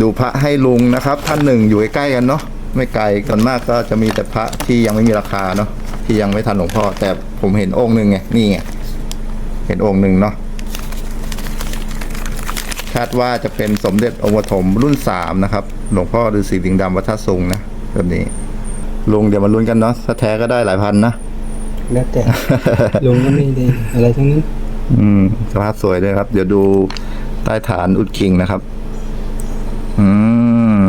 ดูพระให้ลุงนะครับ ท่านหนึ่งอยู่ใกล้ๆกันเนาะไม่ไกลกันมากก็จะมีแต่พระที่ยังไม่มีราคาเนาะที่ยังไม่ทันหลวงพ่อ แต่ผมเห็นองค์หนึ่งไงนี่ไงเห็นองค์หนึ่งเนาะคาดว่าจะเป็นสมเด็จองค์ปฐมรุ่นสามนะครับ หลวงพ่อฤาษีลิงดำวัดท่าสุงนะแบบนี้ลุงเดี๋ยวมาลุ้นกันเนาะถ้าแท้ก็ได้หลายพันนะแล้วแต่ลุงก็ไม่ได้อะไรทั้งนั้น อืมสภาพสวยเลยครับ เดี๋ยวดูใต้ฐานอุดคิงนะครับ อืม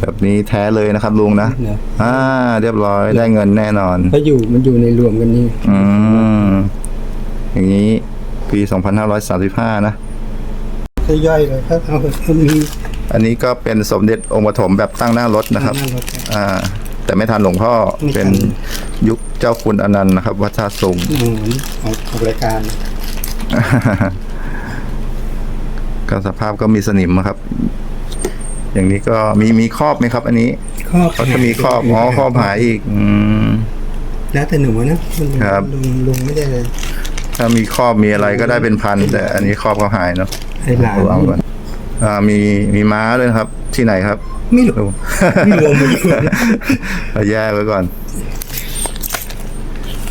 แบบนี้แท้เลยนะครับลุงนะเนอะอ่า เรียบร้อยได้เงินแน่นอน เพราะอยู่มันอยู่ในรวมกันนี่อืม อย่างนี้ปี 2535 นะถ้าย่อยเลยถ้าเอามันมีอันนี้ก็เป็นสมเด็จองค์ปฐมแบบตั้งหน้ารถนะครับ หน้ารถอ่า แต่ไม่ทันหลวงพ่อไม่ทัน เป็นยุคเจ้าคุณอนันต์นะครับวัดท่าสุง อืมออกออกรายการ ก็สภาพก็มีสนิมนะครับ อย่างนี้ก็มีมีครอบไหมครับ อันนี้ครอบเขาจะมีครอบอ๋อครอบหายอีก อืม แล้วแต่หนูนะมันครับ ลุงลุงไม่ได้เลยถ้ามีครอบมีอะไรก็ได้เป็นพัน แต่อันนี้ครอบเขาหายเนาะไอ้หลานเอาก่อนอ่ามีมีม้าด้วยนะครับ ที่ไหนครับ ไม่รู้ดูไม่รวมมันอยู่เอาแยกไว้ก่อน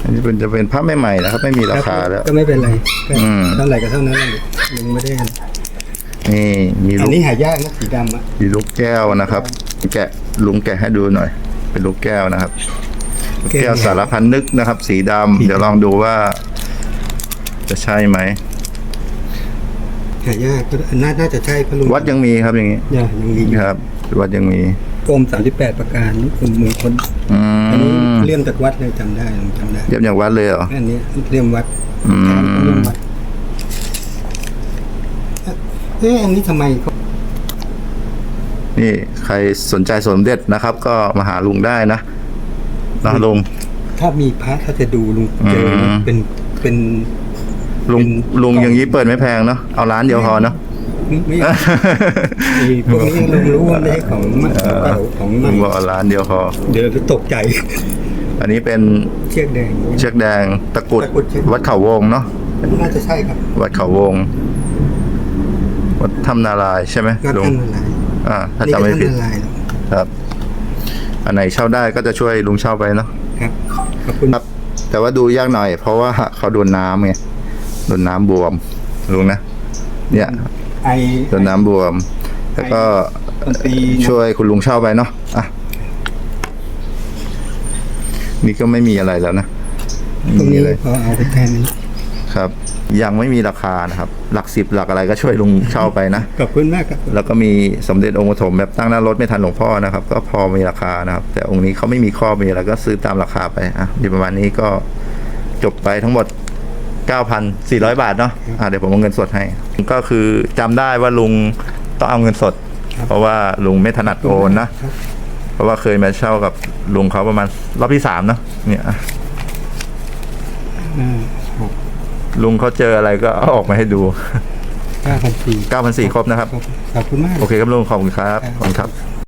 อันนี้เป็นจะเป็นพระใหม่ๆนะครับ ไม่มีราคาแล้ว ก็ไม่เป็นไรก็อืมเท่าไหร่ก็เท่านั้นแหละลุงไม่ได้อะไร นี่มีอัลูนกนี้หายากนะสีดำอะมีลูกแก้วนะครับ แกะลุงแกะให้ดูหน่อย เป็นลูกแก้วนะครับ ลูกแก้วสารพันนึกนะครับ สีดำเดี๋ยวลองดูว่า จะใช่ไหม หายากก็น่าน่าจะใช่เพราะลุงวัดยังมีครับอย่างนี้ยังยังมีอยู่ครับ วัดยังมี กรมสามสิบแปดประการคุณมงคลอือันนี้มเลี่ยมจากวัดเลยจำได้ลุงจำได้เยี่ยมอย่างวัดเลยเหรอ อันนี้เลี่ยมวัดอืม เลี่ยมวัด เอ๊ะอันนี้ทำไมเขานี่ใครสนใจสมเด็จนะครับ ก็มาหาลุงได้นะนะลุง ถ้ามีพระถ้าจะดูลุงเจอนะอืมเป็นเป็นลุงเป็นลุงอย่างนี้เปิดไม่แพงเนาะเอาร้านเดียวพอเนาะ ไม่ไอ้พวกนี้ลุงรู้ว่าไม่ใช่ของมันของเก่าของใหลุม่งบอกเอาร้านเดียวพอ เดี๋ยวจะตกใจอันนี้เป็นเชือกแดง เชือกแดงตะกรุดตะกรุดเชือก วัดเขาวงเนาะน่าจะใช่ครับ วัดเขาวง วัดถ้ำนารายณ์ใช่ไหมก็ลุงท่านอะไรอ่าถ้านี่จำก็ไม่ท่านผิดอะไรหรอกครับ อันไหนเช่าได้ก็จะช่วยลุงเช่าไปเนาะครับขอบคุณครับ แต่ว่าดูยากหน่อย เพราะว่าเขาโดนน้ำไงโดนน้ำบวมลุงนะเนี่ยไอโดนน้ำบวม แล้วก็ดนตรีช่วยคุณลุงเช่าไปเนาะอะนี่ก็ไม่มีอะไรแล้วนะตรงไม่มีนี้อะไร พอเอาไปแทนนี้ครับ ยังไม่มีราคานะครับ หลักสิบหลักอะไรก็ช่วยลุงเช่าไปนะ ขอบคุณมากครับ แล้วก็มีสมเด็จองค์ปฐมแบบตั้งหน้ารถไม่ทันหลวงพ่อนะครับ ก็พอมีราคานะครับ แต่องค์นี้เขาไม่มีข้อมีอะไรก็ซื้อตามราคาไปอะดีประมาณนี้ก็จบไปทั้งหมด 9,400 บาทเนาะอะเดี๋ยวผมเอาเงินสดให้ ก็คือจำได้ว่าลุงต้องเอาเงินสด เพราะว่าลุงไม่ถนัดโอนนะครับเพราะว่าเคยมาเช่ากับลุงเขาประมาณรอบที่สามเนาะเนี่ยอะอ่าครับ ลุงเขาเจออะไรก็เอาออกมาให้ดูเก้าพันสี่9,400ครบนะครับ ขอบคุณมาก โอเคครับลุงขอบคุณครับขอบคุณครับ